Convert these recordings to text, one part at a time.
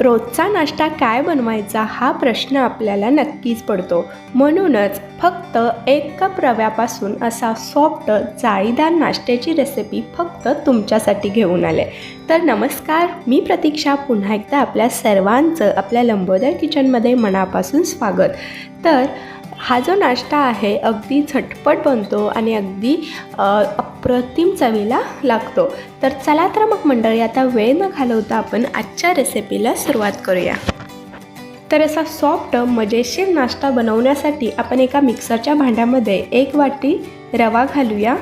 रोजचा नाश्ता काय बनवायचा हा प्रश्न आपल्याला नक्कीच पडतो. म्हणूनच फक्त एक कप रव्यापासून असा सॉफ्ट जाळीदार नाश्त्याची रेसिपी फक्त तुमच्यासाठी घेऊन आले. तर नमस्कार मी प्रतीक्षा. पुन्हा एकदा आपल्या सर्वांचं आपल्या लंबोदर किचनमध्ये मनापासून स्वागत. तर हा जो नाश्ता आहे अगदी झटपट बनतो आणि अगदी अप्रतिम चवीला लागतो. तर चला तर मग मंडळी आता वेळ न घालवता आपण आजच्या रेसिपीला सुरुवात करूया. तर असा सॉफ्ट मजेशीर नाश्ता बनवण्यासाठी आपण एका मिक्सरच्या भांड्यामध्ये एक वाटी रवा घालूया.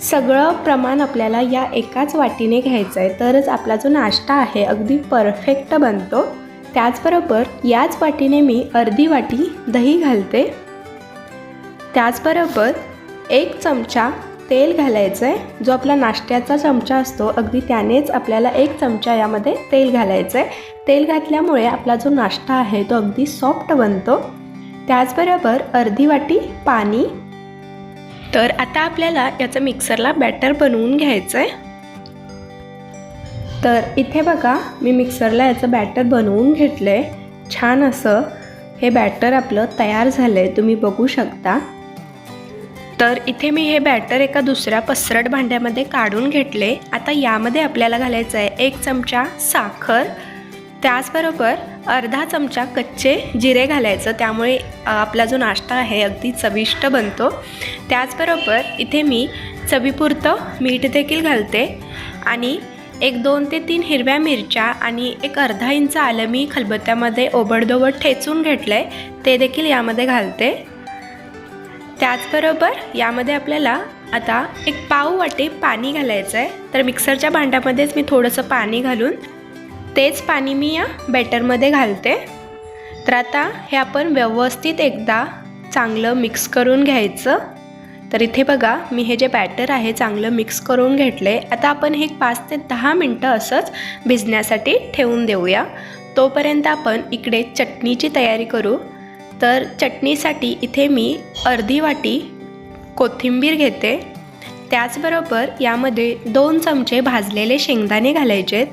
सगळं प्रमाण आपल्याला या एकाच वाटीने घ्यायचं आहे तरच आपला जो नाश्ता आहे अगदी परफेक्ट बनतो. त्याचबरोबर याच वाटीने मी अर्धी वाटी दही घालते. त्याचबरोबर एक चमचा तेल घालायचं आहे. जो आपला नाश्त्याचा चमचा असतो अगदी त्यानेच आपल्याला एक चमचा यामध्ये तेल घालायचं आहे. तेल घातल्यामुळे आपला जो नाश्ता आहे तो अगदी सॉफ्ट बनतो. त्याचबरोबर अर्धी वाटी पाणी. तर आता आपल्याला याचं मिक्सरला बॅटर बनवून घ्यायचं आहे. तर इथे बघा मी मिक्सरला याचं बॅटर बनवून घेतलं आहे छान असं हे बॅटर आपलं तयार झालं आहे तुम्ही बघू शकता. तर इथे मी हे बॅटर एका दुसऱ्या पसरट भांड्यामध्ये काढून घेतले. आता यामध्ये आपल्याला घालायचं आहे एक चमचा साखर त्याचबरोबर अर्धा चमचा कच्चे जिरे घालायचं. त्यामुळे आपला जो नाश्ता आहे अगदी चविष्ट बनतो. त्याचबरोबर इथे मी चवीपुरतं मीठ देखील घालते आणि एक दोन ते तीन हिरव्या मिरच्या आणि एक अर्धा इंच आलं मी खलबत्त्यामध्ये ओबडधोबड ठेचून घेतलं आहे ते देखील यामध्ये घालते. त्याचबरोबर यामध्ये आपल्याला आता एक पाव वाटे पाणी घालायचं आहे. तर मिक्सरच्या भांड्यामध्येच मी थोडंसं पाणी घालून तेच पाणी मी या बॅटरमध्ये घालते. तर आता हे आपण व्यवस्थित एकदा चांगलं मिक्स करून घ्यायचं. तर इथे बघा मी हे जे बॅटर आहे चांगलं मिक्स करून घेतलं आहे आता आपण हे पाच ते दहा मिनटं असंच भिजण्यासाठी ठेवून देऊया. तोपर्यंत आपण इकडे चटणीची तयारी करू. तर चटणीसाठी इथे मी अर्धी वाटी कोथिंबीर घेते. त्याचबरोबर यामध्ये दोन चमचे भाजलेले शेंगदाणे घालायचेत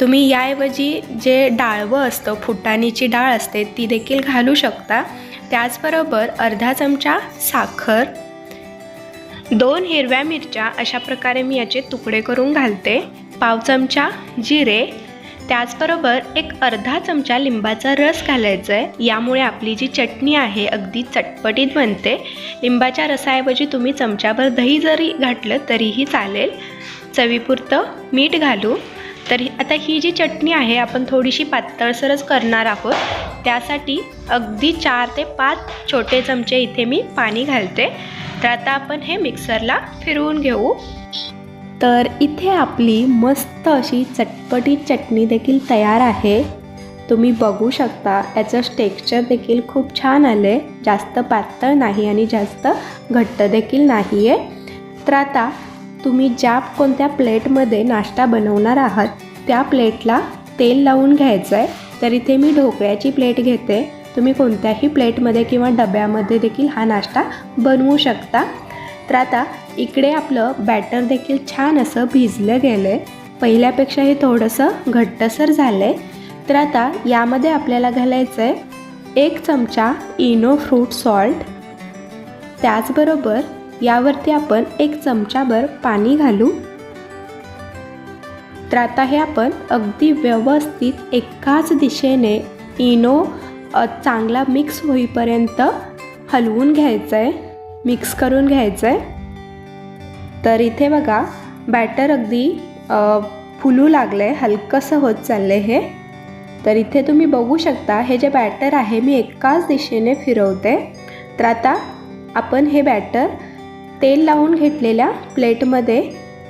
तुम्ही याऐवजी जे डाळवं असतं फुटाणीची डाळ असते ती देखील घालू शकता. त्याचबरोबर अर्धा चमचा साखर दोन हिरव्या मिरच्या अशा प्रकारे मी याचे तुकडे करून घालते. पाव चमचा जिरे त्याचबरोबर एक अर्धा चमचा लिंबाचा रस घालायचा आहे. यामुळे आपली जी चटणी आहे अगदी चटपटीत बनते. लिंबाच्या रसाऐवजी तुम्ही चमच्याभर दही जरी घातलं तरीही चालेल. चवीपुरतं मीठ घालू. तर आता ही जी चटणी आहे आपण थोडीशी पातळसरच करणार आहोत. त्यासाठी अगदी चार ते पाच छोटे चमचे इथे मी पाणी घालते. तर आता आपण हे मिक्सरला फिरवून घेऊ. तर इथे आपली मस्त अशी चटपटी चटणी देखील तयार आहे. तुम्ही बघू शकता याचं टेक्स्चर देखील खूप छान आलं आहे जास्त पातळ नाही आणि जास्त घट्ट देखील नाही आहे तर आता तुम्ही ज्या कोणत्या प्लेटमध्ये नाश्ता बनवणार आहात त्या प्लेटला तेल लावून घ्यायचं आहे तर इथे मी ढोकळ्याची प्लेट घेते. तुम्ही कोणत्याही प्लेटमध्ये किंवा डब्यामध्ये देखील हा नाश्ता बनवू शकता. तर आता इकडे आपलं बॅटर देखील छान असं भिजलं गेलं आहे पहिल्यापेक्षा हे थोडंसं घट्टसर झालं आहे तर आता यामध्ये आपल्याला घालायचं आहे एक चमचा इनो फ्रूट सॉल्ट त्याचबरोबर यावरती आपण एक चमचाभर पाणी घालू. तर आता हे आपण अगदी व्यवस्थित एकाच दिशेने इनो चांगला मिक्स होईपर्यंत हलवून घ्यायचं आहे मिक्स करून घ्यायचं आहे तर इथे बघा बॅटर अगदी फुलू लागलं आहे हलकंसं होत चाललं आहे हे. तर इथे तुम्ही बघू शकता हे जे बॅटर आहे मी एकाच दिशेने फिरवते. तर आता आपण हे बॅटर तेल लावून घेतलेल्या प्लेटमध्ये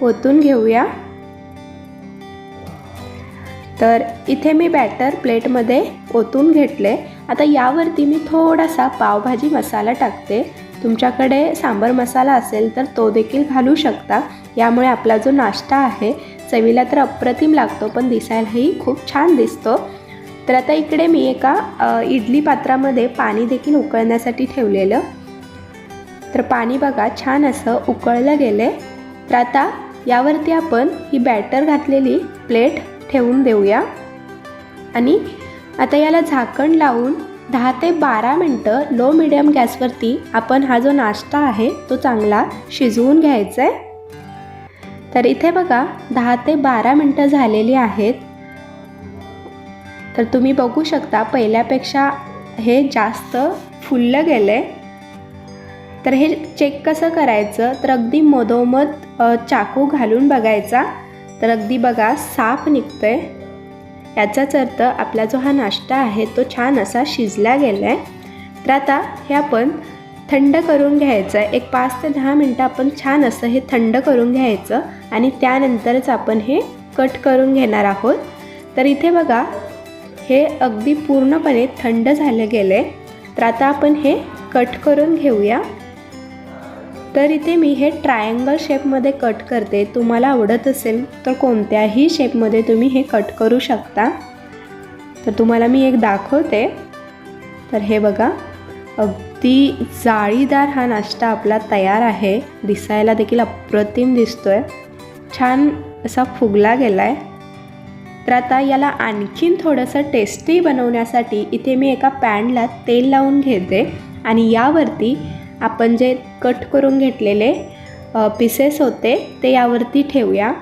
ओतून घेऊया. तर इथे मी बॅटर प्लेटमध्ये ओतून घेतले. आता यावरती मी थोडासा पावभाजी मसाला टाकते. तुमच्याकडे सांबर मसाला असेल तर तो देखील घालू शकता. यामुळे आपला जो नाश्ता आहे चवीला तर अप्रतिम लागतो पण दिसायलाही खूप छान दिसतो. तर आता इकडे मी एका इडली पात्रामध्ये पाणी देखील उकळण्यासाठी ठेवलेलं. तर पाणी बघा छान असं उकळलं गेलं तर आता यावरती आपण ही बॅटर घातलेली प्लेट ठेवून देऊया. आणि आता याला झाकण लावून दहा ते बारा मिनटं लो मिडियम गॅसवरती आपण हा जो नाश्ता आहे तो चांगला शिजवून घ्यायचा आहे. तर इथे बघा दहा ते बारा मिनटं झालेली आहेत. तर तुम्ही बघू शकता पहिल्यापेक्षा हे जास्त फुललं गेलं आहे तर हे चेक कसं करायचं? तर अगदी मधोमध चाकू घालून बघायचा. तर अगदी बघा साफ निघतं आहे ह्याचाच अर्थ आपला जो हा नाश्ता आहे तो छान असा शिजला गेला आहे तर आता हे आपण थंड करून घ्यायचं. आहे एक पाच ते दहा मिनटं आपण छान असं हे थंड करून घ्यायचं आणि त्यानंतरच आपण हे कट करून घेणार आहोत. तर इथे बघा हे अगदी पूर्णपणे थंड झालं गेलं. आहे तर आता आपण हे कट करून घेऊया. तर इथे मी हे ट्रायंगल शेपमध्ये कट करते. तुम्हाला आवडत असेल तर कोणत्याही शेपमध्ये तुम्ही हे कट करू शकता. तर तुम्हाला मी एक दाखवते. तर हे बघा अगदी जाळीदार हा नाश्ता आपला तयार आहे. दिसायला देखील अप्रतिम दिसतोय. छान असा फुगला गेला आहे तर आता याला आणखीन थोडंसं टेस्टी बनवण्यासाठी इथे मी एका पॅनला तेल लावून घेते आणि यावरती आपण जे कट करून घेतलेले पीसेस होते ते यावरती ठेवूया.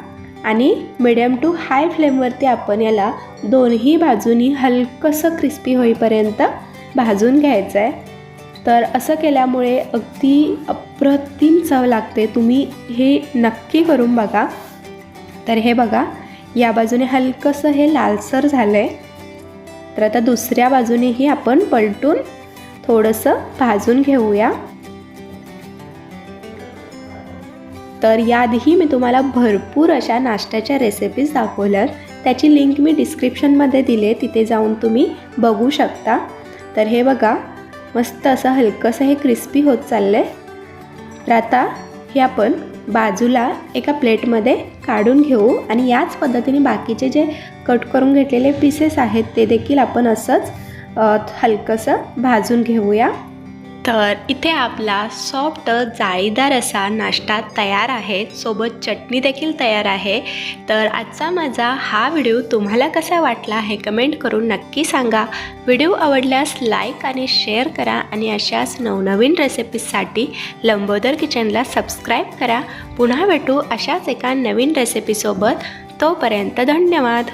आणि मिडियम टू हाय फ्लेमवरती आपण याला दोन्ही बाजूनी हलकंसं क्रिस्पी होईपर्यंत भाजून घ्यायचं आहे तर असं केल्यामुळे अगदी अप्रतिम चव लागते. तुम्ही हे नक्की करून बघा. तर हे बघा या बाजूने हलकंसं हे लालसर झालं आहे तर आता दुसऱ्या बाजूनेही आपण पलटून थोडंसं भाजून घेऊया. तर याआधीही मी तुम्हाला भरपूर अशा नाश्त्याच्या रेसिपीज दाखवल्यात. त्याची लिंक मी डिस्क्रिप्शनमध्ये दिले तिथे जाऊन तुम्ही बघू शकता. तर हे बघा मस्त असं हलकंसं हे क्रिस्पी होत चाललं आहे तर आता हे आपण बाजूला एका प्लेटमध्ये काढून घेऊ आणि याच पद्धतीने बाकीचे जे कट करून घेतलेले पीसेस आहेत ते देखील आपण असंच हलकंसं भाजून घेऊया. तर इथे आपला सॉफ्ट जाळीदार असा नाश्ता तयार आहे. सोबत चटणी देखील तयार आहे. तर आजचा माझा हा व्हिडिओ तुम्हाला कसा वाटला हे कमेंट करून नक्की सांगा. व्हिडिओ आवडल्यास लाईक आणि शेअर करा आणि अशाच नवनवीन रेसिपीजसाठी लंबोदर किचनला सबस्क्राईब करा. पुन्हा भेटू अशाच एका नवीन रेसिपीसोबत तोपर्यंत धन्यवाद.